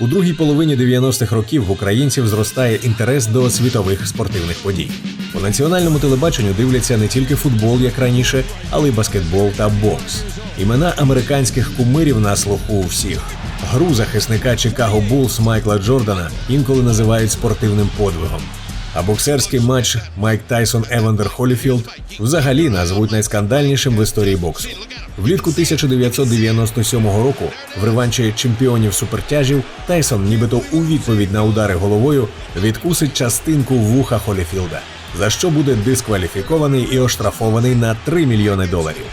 У другій половині 90-х років в українців зростає інтерес до світових спортивних подій. У національному телебаченню дивляться не тільки футбол, як раніше, але й баскетбол та бокс. Імена американських кумирів на слуху у всіх. Гру захисника Чикаго Булс Майкла Джордана інколи називають спортивним подвигом. А боксерський матч Майк Тайсон Евандер Холіфілд взагалі назвуть найскандальнішим в історії боксу. Влітку 1997 року в реванші чемпіонів супертяжів Тайсон, нібито у відповідь на удари головою, відкусить частинку вуха Холіфілда, за що буде дискваліфікований і оштрафований на 3 мільйони доларів.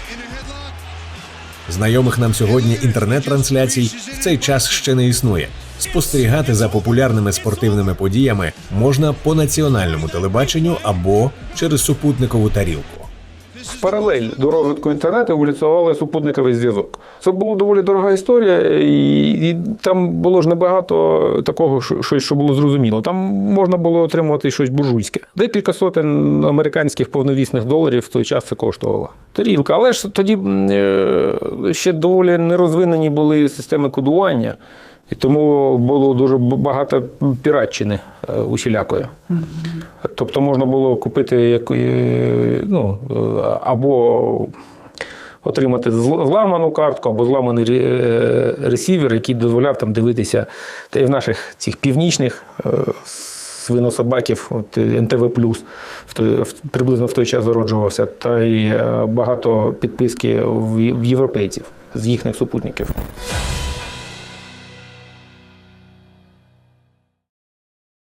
Знайомих нам сьогодні інтернет-трансляцій в цей час ще не існує. Спостерігати за популярними спортивними подіями можна по національному телебаченню або через супутникову тарілку. В паралель до розвитку інтернету еволюціонували супутниковий зв'язок. Це була доволі дорога історія, і, і там було ж небагато такого, що, що було зрозуміло. Там можна було отримувати щось буржуйське. Декілька сотень американських повновісних доларів в той час це коштувало. Тарілка. Але ж тоді е, ще доволі нерозвинені були системи кодування. І тому було дуже багато піратчини е, усілякої. Тобто можна було купити е, ну, е, або отримати зламану картку, або зламаний ресівер, який дозволяв там дивитися та й в наших цих північних свинособаків, от НТВ в, приблизно в той час зароджувався, та й е, багато підписки в європейців з їхніх супутників.